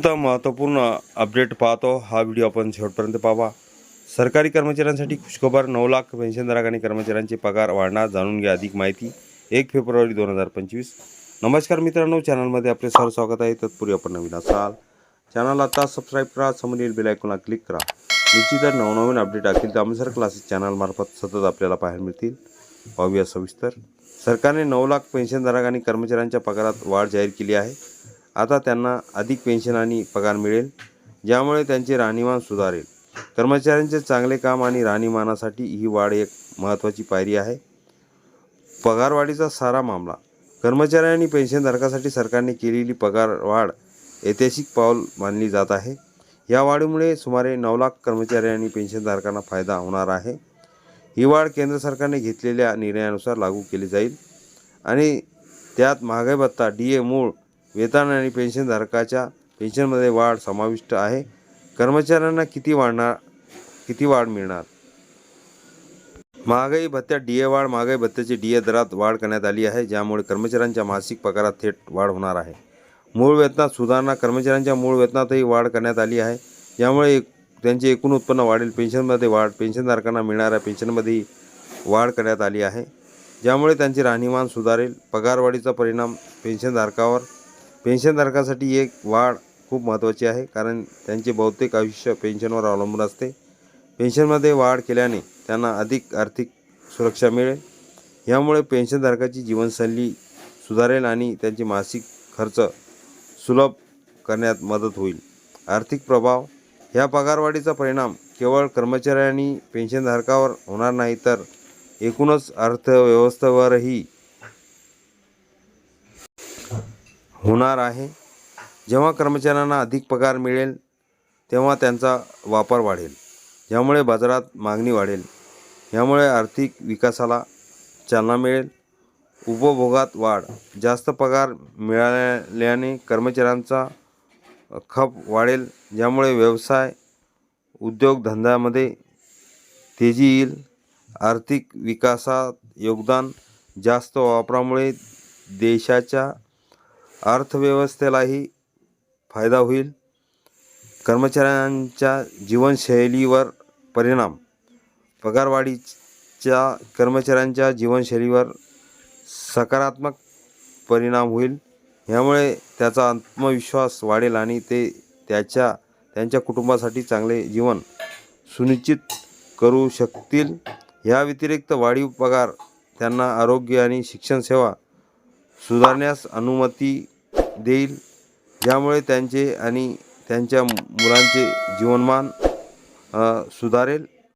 आता महत्त्वपूर्ण अपडेट पाहतो हा व्हिडिओ आपण शेवटपर्यंत पाहावा. सरकारी कर्मचाऱ्यांसाठी खुशखबर नऊ लाख पेन्शनधारक आणि कर्मचाऱ्यांचे पगार वाढणार जाणून घ्या अधिक माहिती. एक फेब्रुवारी दोन हजार पंचवीस. नमस्कार मित्रांनो चॅनलमध्ये आपले सर स्वागत आहे. तत्पूर्वी आपण नवीन असाल चॅनल आता सबस्क्राईब करा समोरील बेल आयकॉनला क्लिक करा. निश्चितच नवनवीन अपडेट असतील तर आमसर क्लासेस चॅनलमार्फत सतत आपल्याला पाहायला मिळतील. पाहूया सविस्तर. सरकारने नऊ लाख पेन्शनधारक आणि कर्मचाऱ्यांच्या पगारात वाढ जाहीर केली आहे. आता त्यांना अधिक पेन्शन आणि पगार मिळेल ज्यामुळे त्यांचे राहणीमान सुधारेल. कर्मचाऱ्यांचे चांगले काम आणि राहणीमानासाठी ही वाढ एक महत्त्वाची पायरी आहे. पगारवाढीचा सारा मामला. कर्मचारी आणि पेन्शनधारकासाठी सरकारने केलेली पगार वाढ ऐतिहासिक पाऊल मानली जात आहे. या वाढीमुळे सुमारे नऊ लाख कर्मचारी आणि पेन्शनधारकांना फायदा होणार आहे. ही वाढ केंद्र सरकारने घेतलेल्या निर्णयानुसार लागू केली जाईल. आणि त्यात महागाई भत्ता डी ए मूळ वेतन आणि पेन्शनधारकाच्या पेन्शनमध्ये वाढ समाविष्ट आहे. कर्मचाऱ्यांना किती वाढणार किती वाढ मिळणार? महागाई भत्त्यात डी ए वाढ महागाई भत्त्याची डी ए दरात वाढ करण्यात आली आहे ज्यामुळे कर्मचाऱ्यांच्या मासिक पगारात थेट वाढ होणार आहे. मूळ वेतनात सुधारणा कर्मचाऱ्यांच्या मूळ वेतनातही वाढ करण्यात आली आहे. ज्यामुळे एक त्यांचे एकूण उत्पन्न वाढेल. पेन्शनमध्ये वाढ पेन्शनधारकांना मिळणाऱ्या पेन्शनमध्येही वाढ करण्यात आली आहे. ज्यामुळे त्यांचे राहणीमान सुधारेल. पगारवाढीचा परिणाम पेन्शनधारकावर पेन्शनधारकासाठी एक वाढ खूप महत्त्वाची आहे कारण त्यांचे बहुतेक आयुष्य पेन्शनवर अवलंबून असते. पेन्शनमध्ये वाढ केल्याने त्यांना अधिक आर्थिक सुरक्षा मिळेल. यामुळे पेन्शनधारकाची जीवनशैली सुधारेल आणि त्यांचे मासिक खर्च सुलभ करण्यात मदत होईल. आर्थिक प्रभाव ह्या पगारवाढीचा परिणाम केवळ कर्मचारी आणि पेन्शनधारकावर होणार नाही तर एकूणच अर्थव्यवस्थेवरही होणार आहे. जेव्हा कर्मचाऱ्यांना अधिक पगार मिळेल तेव्हा त्यांचा वापर वाढेल. यामुळे बाजारात मागणी वाढेल. यामुळे आर्थिक विकासाला चालना मिळेल. उपभोगात वाढ. जास्त पगार मिळाल्याने कर्मचाऱ्यांचा खप वाढेल. ज्यामुळे व्यवसाय उद्योगधंद्यामध्ये तेजी येईल. आर्थिक विकासात योगदान जास्त वापरामुळे देशाच्या अर्थव्यवस्थेलाही फायदा होईल. कर्मचाऱ्यांच्या जीवनशैलीवर परिणाम. पगारवाढीच्या कर्मचाऱ्यांच्या जीवनशैलीवर सकारात्मक परिणाम होईल. यामुळे त्याचा आत्मविश्वास वाढेल आणि ते त्याच्या त्यांच्या कुटुंबासाठी चांगले जीवन सुनिश्चित करू शकतील. या व्यतिरिक्त वाढीव पगार त्यांना आरोग्य आणि शिक्षण सेवा सुधारण्यास अनुमती देईल. ज्यामुळे त्यांचे आणि त्यांच्या मुलांचे जीवनमान सुधारेल.